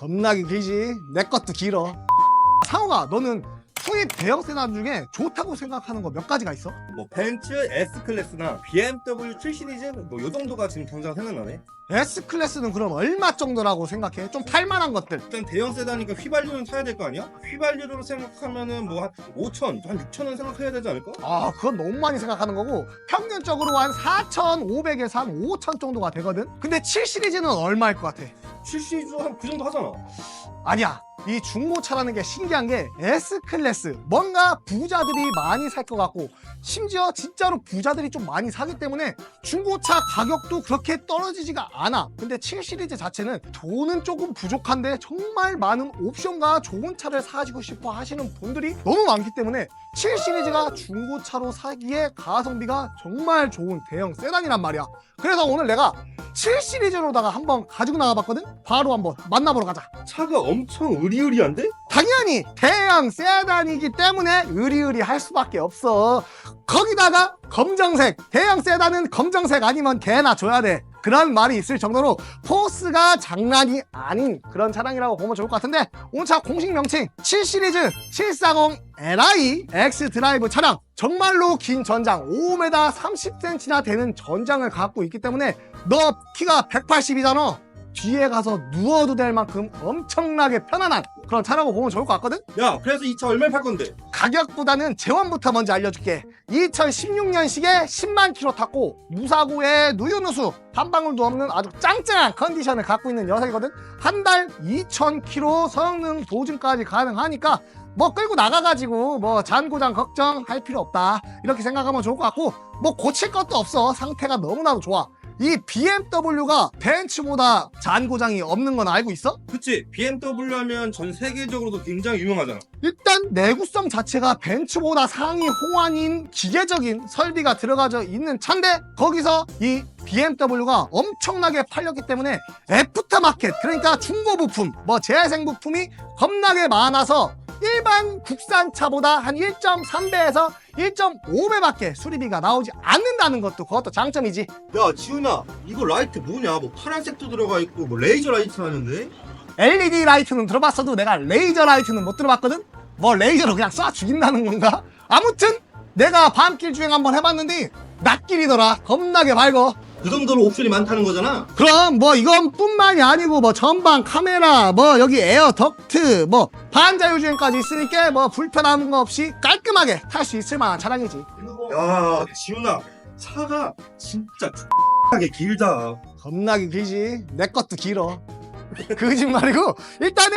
겁나게 길지? 내 것도 길어. 상호가 너는 투입 대형 세단 중에 좋다고 생각하는 거 몇 가지가 있어? 뭐 벤츠 S 클래스나 BMW 7 시리즈 뭐 요 정도가 지금 당장 생각나네. S클래스는 그럼 얼마 정도라고 생각해? 좀 팔만한 것들 일단 대형 세다니까 휘발유는 타야 될 거 아니야? 휘발유로 생각하면은 뭐 한 5천, 한 6천 원 생각해야 되지 않을까? 아 그건 너무 많이 생각하는 거고 평균적으로 한 4,500에서 한5,000 정도가 되거든 근데 7 시리즈는 얼마일 것 같아? 7 시리즈 한 그 정도 하잖아. 아니야. 이 중고차라는 게 신기한 게 S클래스. 뭔가 부자들이 많이 살 것 같고 심지어 진짜로 부자들이 좀 많이 사기 때문에 중고차 가격도 그렇게 떨어지지가 않아. 근데 7 시리즈 자체는 돈은 조금 부족한데 정말 많은 옵션과 좋은 차를 사시고 싶어 하시는 분들이 너무 많기 때문에 7 시리즈가 중고차로 사기에 가성비가 정말 좋은 대형 세단이란 말이야. 그래서 오늘 내가 7 시리즈로다가 한번 가지고 나가봤거든? 바로 한번 만나보러 가자. 차가 엄청 으리으리한데? 당연히 대형 세단이기 때문에 으리으리 할 수밖에 없어. 거기다가 검정색, 대형 세단은 검정색 아니면 개나 줘야 돼. 그런 말이 있을 정도로 포스가 장난이 아닌 그런 차량이라고 보면 좋을 것 같은데 오늘 차 공식 명칭 7 시리즈 740 Li X 드라이브 차량 정말로 긴 전장 5m 30cm나 되는 전장을 갖고 있기 때문에 너 키가 180이잖아 뒤에 가서 누워도 될 만큼 엄청나게 편안한 그런 차라고 보면 좋을 것 같거든? 야, 그래서 이 차 얼마에 팔 건데? 가격보다는 재원부터 먼저 알려줄게. 2016년식에 10만 킬로 탔고 무사고에 누유누수 한 방울도 없는 아주 짱짱한 컨디션을 갖고 있는 녀석이거든? 한 달 2천 킬로 성능 보증까지 가능하니까 뭐 끌고 나가가지고 뭐 잔고장 걱정할 필요 없다. 이렇게 생각하면 좋을 것 같고 뭐 고칠 것도 없어. 상태가 너무나도 좋아 이 BMW가 벤츠보다 잔고장이 없는 건 알고 있어? 그치, BMW 하면 전 세계적으로도 굉장히 유명하잖아. 일단 내구성 자체가 벤츠보다 상위 호환인 기계적인 설비가 들어가져 있는 차인데 거기서 이 BMW가 엄청나게 팔렸기 때문에 애프터마켓 그러니까 중고 부품 뭐 재생 부품이 겁나게 많아서 일반 국산차보다 한 1.3배에서 1.5배밖에 수리비가 나오지 않는다는 것도 그것도 장점이지 야, 지훈아, 이거 라이트 뭐냐? 뭐 파란색도 들어가 있고, 뭐 레이저 라이트 하는데? LED 라이트는 들어봤어도 내가 레이저 라이트는 못 들어봤거든? 뭐 레이저로 그냥 쏴 죽인다는 건가? 아무튼 내가 밤길 주행 한번 해봤는데 낮길이더라 겁나게 밝어 그 정도로 옵션이 많다는 거잖아? 그럼 뭐 이건 뿐만이 아니고 뭐 전방 카메라 뭐 여기 에어 덕트 뭐 반자율주행까지 있으니까 뭐 불편함 없이 깔끔하게 탈 수 있을 만한 차량이지 야, 지훈아, 차가 진짜 X하게 길다. 겁나게 길지 내 것도 길어 거짓말이고 일단은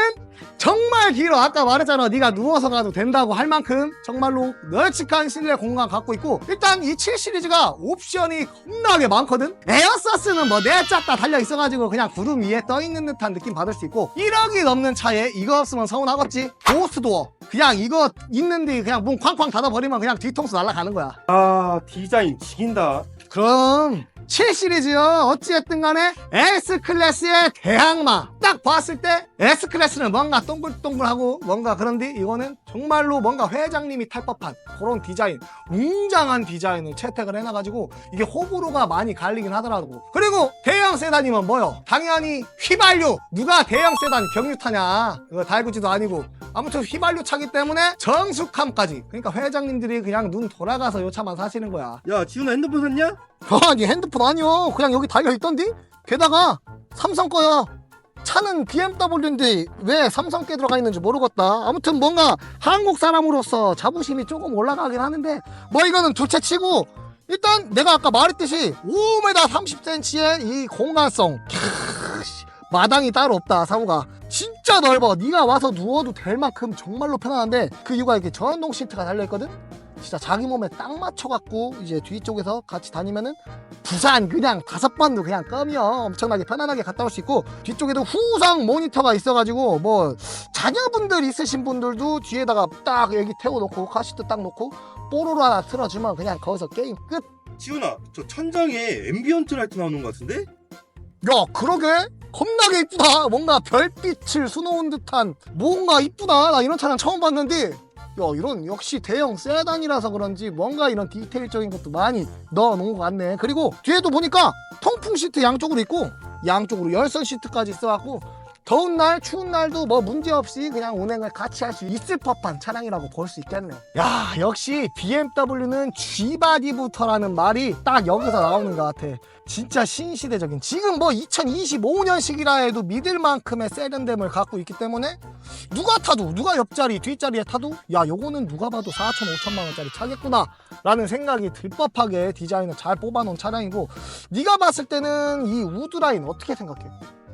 정말 길어 아까 말했잖아. 네가 누워서 가도 된다고 할 만큼 정말로 널찍한 실내 공간 갖고 있고 일단 이 7 시리즈가 옵션이 겁나게 많거든? 에어서스는 뭐 내짰다 달려 있어가지고 그냥 구름 위에 떠 있는 듯한 느낌 받을 수 있고 1억이 넘는 차에 이거 없으면 서운하겠지? 고스트도어. 그냥 이거 있는데 그냥 문 쾅쾅 닫아버리면 그냥 뒤통수 날아가는 거야. 아, 디자인 지긴다. 그럼 7 시리즈요. 어찌됐든 간에 S클래스의 대항마. 딱 봤을 때 S클래스는 뭔가 동글동글하고 뭔가 그런데 이거는 정말로 뭔가 회장님이 탈 법한 그런 디자인 웅장한 디자인을 채택을 해놔가지고 이게 호불호가 많이 갈리긴 하더라고 그리고 대형 세단이면 뭐요? 당연히 휘발유. 누가 대형 세단 경유 타냐? 이거 달구지도 아니고 아무튼 휘발유 차기 때문에 정숙함까지. 그러니까 회장님들이 그냥 눈 돌아가서 요 차만 사시는 거야. 야, 지훈아 핸드폰 샀냐? 아니 핸드폰 아니요. 그냥 여기 달려있던디? 게다가 삼성 거야. 차는 BMW인데 왜 삼성 게 들어가 있는지 모르겠다. 아무튼 뭔가 한국 사람으로서 자부심이 조금 올라가긴 하는데 뭐 이거는 둘째 치고 일단 내가 아까 말했듯이 5m 30cm의 이 공간성 마당이 따로 없다 사고가. 진짜 넓어. 네가 와서 누워도 될 만큼 정말로 편안한데 그 이유가 이렇게 전동 시트가 달려있거든? 진짜 자기 몸에 딱 맞춰갖고 이제 뒤쪽에서 같이 다니면은 부산 그냥 다섯 번도 그냥 껌이요 엄청나게 편안하게 갔다 올 수 있고 뒤쪽에도 후성 모니터가 있어가지고 뭐 자녀분들 있으신 분들도 뒤에다가 딱 여기 태워놓고 카시트 딱 놓고 뽀로로 하나 틀어주면 그냥 거기서 게임 끝. 지훈아, 저 천장에 앰비언트 라이트 나오는 것 같은데? 야 그러게 겁나게 이쁘다. 뭔가 별빛을 수놓은 듯한. 뭔가 이쁘다. 나 이런 차량 처음 봤는데. 야 이런 역시 대형 세단이라서 그런지 뭔가 이런 디테일적인 것도 많이 넣어놓은 것 같네. 그리고 뒤에도 보니까 통풍 시트 양쪽으로 있고 양쪽으로 열선 시트까지 있어갖고 더운 날 추운 날도 뭐 문제없이 그냥 운행을 같이 할 수 있을 법한 차량이라고 볼 수 있겠네 야 역시 BMW는 G바디부터라는 말이 딱 여기서 나오는 것 같아 진짜 신시대적인 지금 뭐 2025년식이라 해도 믿을 만큼의 세련됨을 갖고 있기 때문에 누가 타도 누가 옆자리 뒷자리에 타도 야 요거는 누가 봐도 4천 5천만 원짜리 차겠구나 라는 생각이 들 법하게 디자인을 잘 뽑아놓은 차량이고 네가 봤을 때는 이 우드라인 어떻게 생각해?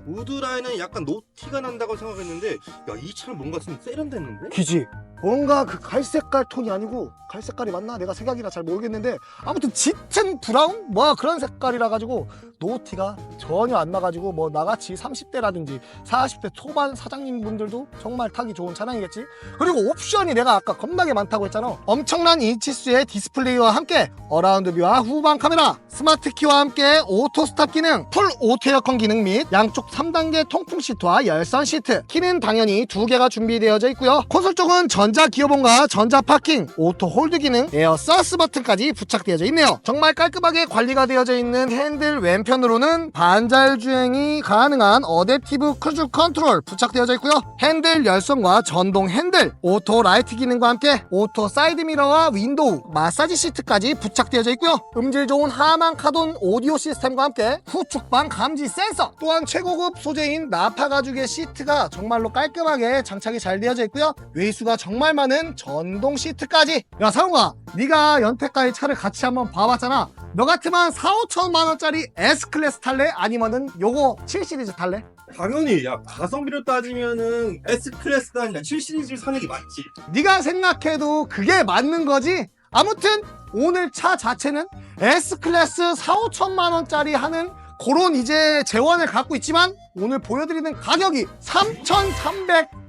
우드라인은 약간 노티가 난다고 생각했는데 야 이 차는 뭔가 좀 세련됐는데? 기지 뭔가 그 갈색깔 톤이 아니고 갈색깔이 맞나? 내가 색약이라 잘 모르겠는데 아무튼 짙은 브라운? 뭐 그런 색깔이라 가지고 노티가 전혀 안 나가지고 뭐 나같이 30대라든지 40대 초반 사장님 분들도 정말 타기 좋은 차량이겠지 그리고 옵션이 내가 아까 겁나게 많다고 했잖아 엄청난 인치수의 디스플레이와 함께 어라운드 뷰와 후방 카메라 스마트 키와 함께 오토 스탑 기능 풀 오토 에어컨 기능 및 양쪽 3단계 통풍 시트와 열선 시트 키는 당연히 두 개가 준비되어져 있고요 콘솔 쪽은 전자 기어봉과 전자 파킹 오토 홀드 기능 에어 서스 버튼까지 부착되어져 있네요. 정말 깔끔하게 관리가 되어져 있는 핸들 왼편으로는 반잘 주행이 가능한 어댑티브 크루즈 컨트롤 부착되어져 있고요. 핸들 열선과 전동 핸들 오토 라이트 기능과 함께 오토 사이드 미러와 윈도우 마사지 시트까지 부착되어져 있고요. 음질 좋은 하만 카돈 오디오 시스템과 함께 후측방 감지 센서 또한 최고급 소재인 나파 가죽의 시트가 정말로 깔끔하게 장착이 잘 되어져 있고요. 외수가 정말 많은 전동 시트까지 야 상우가 네가 연태까지 차를 같이 한번 봐봤잖아 너 같으면 4, 5천만 원짜리 S클래스 탈래? 아니면은 요거 7시리즈 탈래? 당연히 야 가성비로 따지면은 S 클래스가 아니라 7 시리즈 사는 게 맞지. 네가 생각해도 그게 맞는 거지. 아무튼 오늘 차 자체는 S클래스 4, 5천만 원짜리 하는 그런 이제 재원을 갖고 있지만 오늘 보여드리는 가격이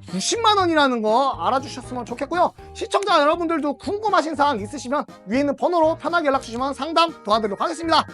3,390만 원이라는 거 알아주셨으면 좋겠고요. 시청자 여러분들도 궁금하신 사항 있으시면 위에 있는 번호로 편하게 연락 주시면 상담 도와드리도록 하겠습니다.